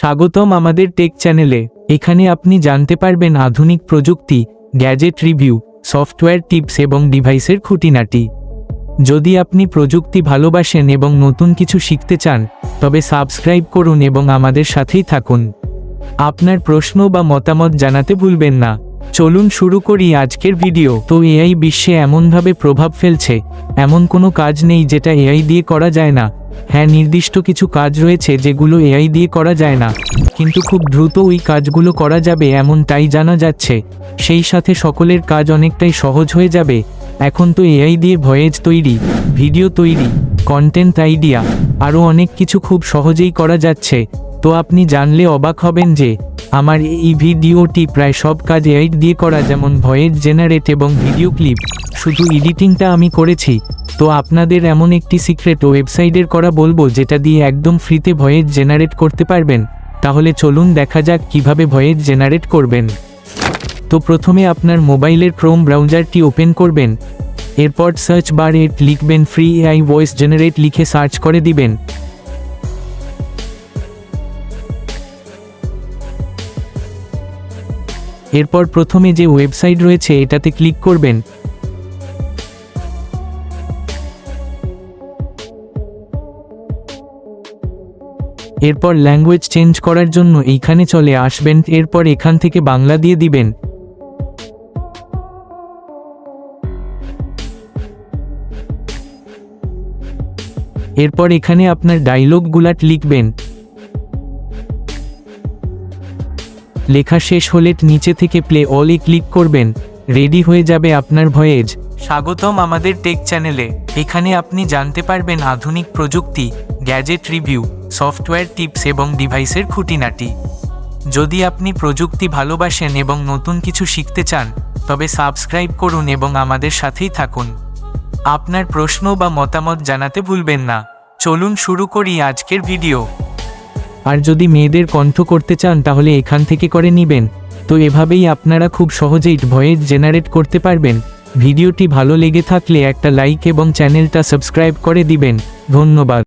স্বাগতম আমাদের টেক চ্যানেলে। এখানে আপনি জানতে পারবেন আধুনিক প্রযুক্তি, গ্যাজেট রিভিউ, সফটওয়্যার টিপস এবং ডিভাইসের খুঁটিনাটি। যদি আপনি প্রযুক্তি ভালোবাসেন এবং নতুন কিছু শিখতে চান, তবে সাবস্ক্রাইব করুন এবং আমাদের সাথেই থাকুন। আপনার প্রশ্ন বা মতামত জানাতে ভুলবেন না। চলুন শুরু করি আজকের ভিডিও। তো এআই বিশ্বে এমনভাবে প্রভাব ফেলছে, এমন কোনো কাজ নেই যেটা এআই দিয়ে করা যায় না। হ্যাঁ নির্দিষ্ট কিছু কাজ রয়েছে যেগুলো এআই দিয়ে করা যায় না। কিন্তু খুব দ্রুত ওই কাজগুলো করা যাবে এমনটাই জানা যাচ্ছে। সেই সাথে সকলের কাজ অনেকটাই সহজ হয়ে যাবে। এখন তো এআই দিয়ে ভয়েজ তৈরি, ভিডিও তৈরি, কন্টেন্ট আইডিয়া, আরও অনেক কিছু খুব সহজেই করা যাচ্ছে। তো আপনি জানলে অবাক হবেন যে আমার এই ভিডিওটি প্রায় সব কাজ এআই দিয়ে করা যেমন ভয়েস জেনারেট এবং ভিডিও ক্লিপ শুধু এডিটিংটা আমি করেছি। তো আপনাদের এমন একটি সিক্রেট ওয়েবসাইটের করা বলব যেটা দিয়ে একদম ফ্রিতে ভয়েস জেনারেট করতে পারবেন। তাহলে চলুন দেখা যাক কীভাবে ভয়েস জেনারেট করবেন। তো প্রথমে আপনার মোবাইলের ক্রোম ব্রাউজারটি ওপেন করবেন। এরপর সার্চ বারে লিখবেন ফ্রি এআই ভয়েস জেনারেট লিখে সার্চ করে দিবেন। এরপর প্রথমে যে ওয়েবসাইট রয়েছে এটাতে ক্লিক করবেন। এরপর ল্যাঙ্গুয়েজ চেঞ্জ করার জন্য এইখানে চলে আসবেন, এরপর এখান থেকে বাংলা দিয়ে দিবেন। এরপর এখানে আপনার ডায়লগগুলাট লিখবেন। লেখা শেষ হলে নিচে থেকে প্লে অলে ক্লিক করবেন। রেডি হয়ে যাবে আপনার ভয়েজ স্বাগতম আমাদের টেক চ্যানেলে এখানে আপনি জানতে পারবেন আধুনিক প্রযুক্তি গ্যাজেট রিভিউ সফটওয়্যার টিপস এবং ডিভাইসের খুঁটিনাটি। যদি আপনি প্রযুক্তি ভালোবাসেন এবং নতুন কিছু শিখতে চান, তবে সাবস্ক্রাইব করুন এবং আমাদের সাথেই থাকুন। আপনার প্রশ্ন বা মতামত জানাতে ভুলবেন না। চলুন শুরু করি আজকের ভিডিও আর যদি মেয়েদের কণ্ঠ করতে চান, তাহলে এখান থেকে করে নিবেন। তো এভাবেই আপনারা খুব সহজেই ভয়েস জেনারেট করতে পারবেন। ভিডিওটি ভালো লেগে থাকলে একটা লাইক এবং চ্যানেলটা সাবস্ক্রাইব করে দিবেন। ধন্যবাদ।